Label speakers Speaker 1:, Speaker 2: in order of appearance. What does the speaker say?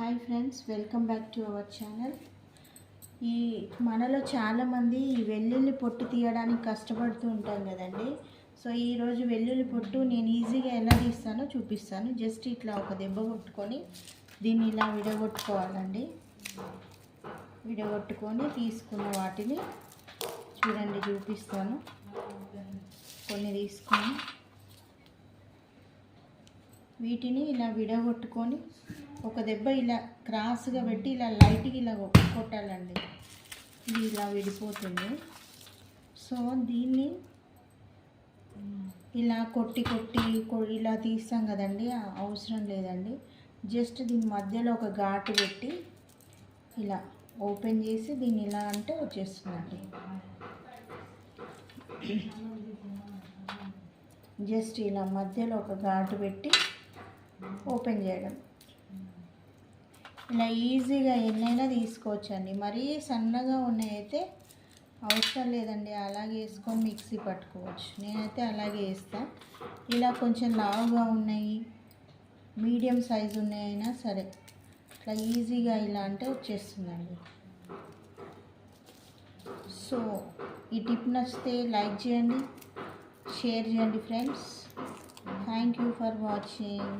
Speaker 1: Hi friends welcome back to our channel. ఈ మనలో చాలామంది ఈ వెల్లుల్లి పొట్టు తీయడానికి కష్టపడుతూ ఉంటాం కదండి. సో ఈరోజు వెల్లుల్లి పొట్టు నేను ఈజీగా ఎలా తీస్తానో చూపిస్తాను. జస్ట్ ఇట్లా ఒక దెబ్బ కొట్టుకొని దీన్ని ఇలా విడగొట్టుకోవాలండి. విడగొట్టుకొని తీసుకున్న వాటిని చూడండి చూపిస్తాను. కొన్ని తీసుకొని వీటిని ఇలా విడగొట్టుకొని ఒక దెబ్బ ఇలా క్రాస్గా పెట్టి ఇలా లైట్గా ఇలా కొట్టాలండి. ఇది ఇలా విడిపోతుంది. సో దీన్ని ఇలా కొట్టి కొట్టి ఇలా తీస్తాం కదండి. అవసరం లేదండి. జస్ట్ దీని మధ్యలో ఒక ఘాటు పెట్టి ఇలా ఓపెన్ చేసి దీన్ని ఇలా అంటే వచ్చేస్తుందండి. జస్ట్ ఇలా మధ్యలో ఒక ఘాటు పెట్టి ఓపెన్ చేయడం. ఇలా ఈజీగా ఎన్నైనా తీసుకోవచ్చండి. మరీ సన్నగా ఉన్నాయైతే అవసరం లేదండి. అలాగే వేసుకొని మిక్సీ పట్టుకోవచ్చు. నేనైతే అలాగే వేస్తా. ఇలా కొంచెం లావుగా ఉన్నాయి మీడియం సైజు ఉన్నాయైనా సరే. ఇట్లా ఈజీగా ఇలా అంటే వచ్చేస్తుందండి. సో ఈ టిప్ నచ్చితే లైక్ చేయండి షేర్ చేయండి friends. Thank you for watching.